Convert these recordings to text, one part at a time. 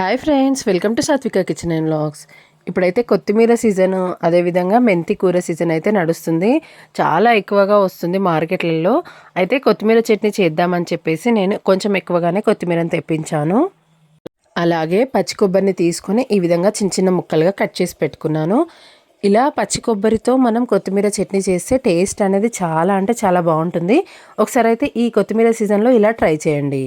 Hi friends welcome to Satvika kitchen and vlogs ఇప్పుడైతే కొత్తిమీర season అదేవిధంగా మెంతి కూర సీజన్ అయితే నడుస్తుంది. చాలా ఎక్కువగా వస్తుంది మార్కెట్లలో. అయితే కొత్తిమీర చట్నీ చేద్దామని చెప్పేసి నేను కొంచెం ఎక్కువగానే కొత్తిమీరని తెప్పించాను. అలాగే పచ్చి కొబ్బరిని తీసుకొని ఈ విధంగా చిన్న చిన్న ముక్కలుగా కట్ చేసి పెట్టుకున్నాను. ఇలా పచ్చి కొబ్బరితో మనం కొత్తిమీర చట్నీ చేస్తే టేస్ట్ అనేది చాలా అంటే చాలా బాగుంటుంది. ఒకసారి అయితే ఈ కొత్తిమీర సీజన్లో ఇలా ట్రై చేయండి.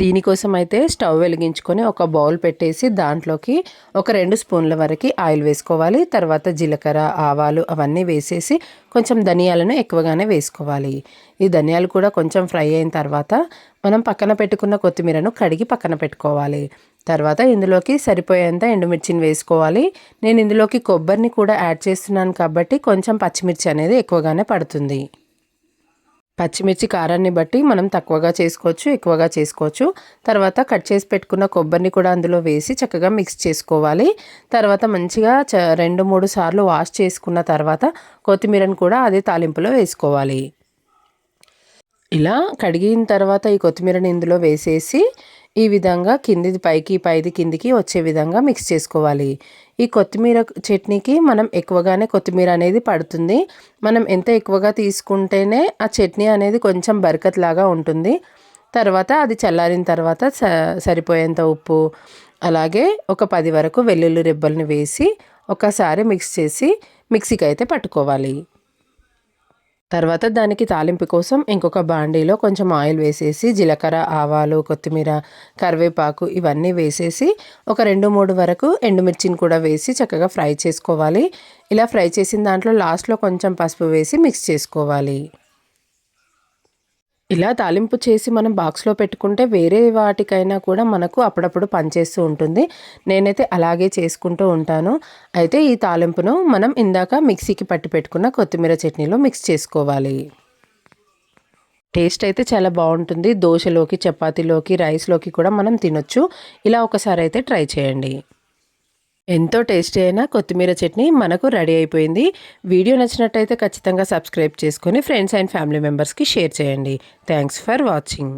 దీనికోసం అయితే స్టవ్ వెలిగించుకొని ఒక బౌల్ పెట్టేసి దాంట్లోకి ఒక రెండు స్పూన్ల వరకు ఆయిల్ వేసుకోవాలి. తర్వాత జీలకర్ర ఆవాలు అవన్నీ వేసేసి కొంచెం ధనియాలను ఎక్కువగానే వేసుకోవాలి. ఈ ధనియాలు కూడా కొంచెం ఫ్రై అయిన తర్వాత మనం పక్కన పెట్టుకున్న కొత్తిమీరను కడిగి పక్కన పెట్టుకోవాలి. తర్వాత ఇందులోకి సరిపోయేంత ఎండుమిర్చిని వేసుకోవాలి. నేను ఇందులోకి కొబ్బరిని కూడా యాడ్ చేస్తున్నాను కాబట్టి కొంచెం పచ్చిమిర్చి అనేది ఎక్కువగానే పడుతుంది. పచ్చిమిర్చి కారాన్ని బట్టి మనం తక్కువగా చేసుకోవచ్చు ఎక్కువగా చేసుకోవచ్చు. తర్వాత కట్ చేసి పెట్టుకున్న కొబ్బరిని కూడా అందులో వేసి చక్కగా మిక్స్ చేసుకోవాలి. తర్వాత మంచిగా చ రెండు మూడు సార్లు వాష్ చేసుకున్న తర్వాత కొత్తిమీరను కూడా అదే తాలింపులో వేసుకోవాలి. ఇలా కడిగిన తర్వాత ఈ కొత్తిమీరని ఇందులో వేసేసి ఈ విధంగా కిందిది పైకి పైది కిందికి వచ్చే విధంగా మిక్స్ చేసుకోవాలి. ఈ కొత్తిమీర చట్నీకి మనం ఎక్కువగానే కొత్తిమీర అనేది పడుతుంది. మనం ఎంత ఎక్కువగా తీసుకుంటేనే ఆ చట్నీ అనేది కొంచెం బరకత్ లాగా ఉంటుంది. తర్వాత అది చల్లారిన తర్వాత స సరిపోయేంత ఉప్పు అలాగే ఒక పది వరకు వెల్లుల్లి రెబ్బల్ని వేసి ఒకసారి మిక్స్ చేసి మిక్సీకి అయితే పట్టుకోవాలి. తర్వాత దానికి తాలింపు కోసం ఇంకొక బాండీలో కొంచెం ఆయిల్ వేసేసి జీలకర్ర ఆవాలు కొత్తిమీర కరివేపాకు ఇవన్నీ వేసేసి ఒక రెండు మూడు వరకు ఎండుమిర్చిని కూడా వేసి చక్కగా ఫ్రై చేసుకోవాలి. ఇలా ఫ్రై చేసిన దాంట్లో లాస్ట్లో కొంచెం పసుపు వేసి మిక్స్ చేసుకోవాలి. ఇలా తాలింపు చేసి మనం బాక్స్లో పెట్టుకుంటే వేరే వాటికైనా కూడా మనకు అప్పుడప్పుడు పనిచేస్తూ ఉంటుంది. నేనైతే అలాగే చేసుకుంటూ ఉంటాను. అయితే ఈ తాలింపును మనం ఇందాక మిక్సీకి పట్టి పెట్టుకున్న కొత్తిమీర చట్నీలో మిక్స్ చేసుకోవాలి. టేస్ట్ అయితే చాలా బాగుంటుంది. దోశలోకి చపాతీలోకి రైస్లోకి కూడా మనం తినొచ్చు. ఇలా ఒకసారి అయితే ట్రై చేయండి. ఎంతో టేస్టీ అయిన కొత్తిమీర చట్నీ మనకు రెడీ అయిపోయింది. వీడియో నచ్చినట్టయితే ఖచ్చితంగా సబ్స్క్రైబ్ చేసుకొని ఫ్రెండ్స్ అండ్ ఫ్యామిలీ మెంబర్స్కి షేర్ చేయండి. Thanks for watching.